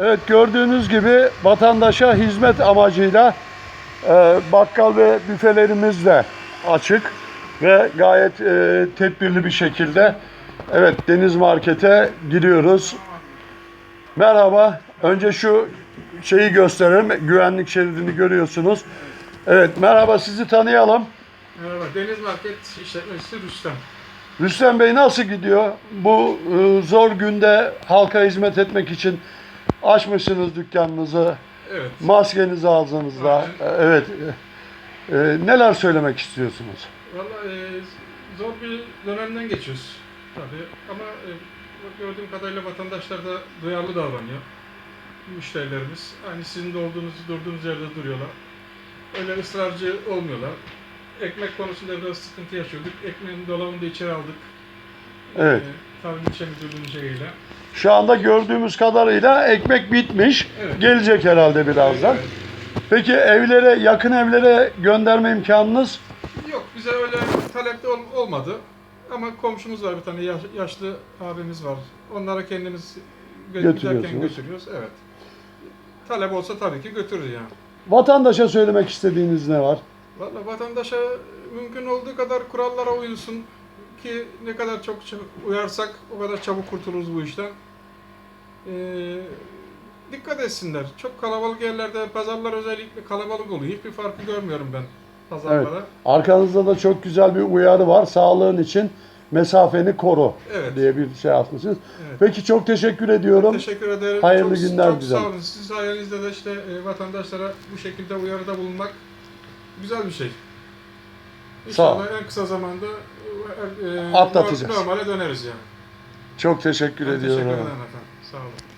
Evet gördüğünüz gibi vatandaşa hizmet amacıyla e, bakkal ve büfelerimiz de açık ve gayet e, tedbirli bir şekilde evet Deniz Market'e giriyoruz. Merhaba. Önce şu şeyi gösterelim. Güvenlik şeridini görüyorsunuz. Evet merhaba sizi tanıyalım. Merhaba, Deniz Market işletmecisi Rüstem. Rüstem Bey nasıl gidiyor? Bu e, zor günde halka hizmet etmek için açmışsınız dükkanınızı. Evet. Maskenizi ağzınızda. Aynen. Evet. E, neler söylemek istiyorsunuz? Valla e, zor bir dönemden geçiyoruz tabii ama e, gördüğüm kadarıyla vatandaşlar da duyarlı davranıyor. Müşterilerimiz aynı sizin de olduğunuz, durduğunuz yerde duruyorlar. Öyle ısrarcı olmuyorlar. Ekmek konusunda biraz sıkıntı yaşıyorduk. Ekmeğin dolabını da içeri aldık. Evet. E, Tarım İlçe. Şu anda gördüğümüz kadarıyla ekmek bitmiş. Evet. Gelecek herhalde birazdan. Evet. Peki evlere, yakın evlere gönderme imkanınız? Yok bize öyle talepte ol- olmadı. Ama komşumuz var bir tane yaş- yaşlı abimiz var. Onlara kendimiz gö- Götürüyorsunuz. giderken götürüyoruz. Evet. Talep olsa tabii ki götürür yani. Vatandaşa söylemek istediğiniz ne var? Valla vatandaşa mümkün olduğu kadar kurallara uyulsun ki ne kadar çok uyarsak o kadar çabuk kurtuluruz bu işten. Ee, dikkat etsinler. Çok kalabalık yerlerde pazarlar özellikle kalabalık oluyor. Hiçbir farkı görmüyorum ben pazarlara. Arkanızda da çok güzel bir uyarı var. Sağlığın için mesafeni koru Evet. diye bir şey atmışsınız. Evet. Peki çok teşekkür ediyorum. Teşekkür ederim. Hayırlı çok, günler çok dilerim. sağ olun. Sizin sayenizde de işte e, vatandaşlara bu şekilde uyarıda bulunmak güzel bir şey. İnşallah en kısa zamanda e, e, Atlatacağız. Normale döneriz yani. Çok teşekkür Ben ediyorum. teşekkür ederim efendim. Sağ olun.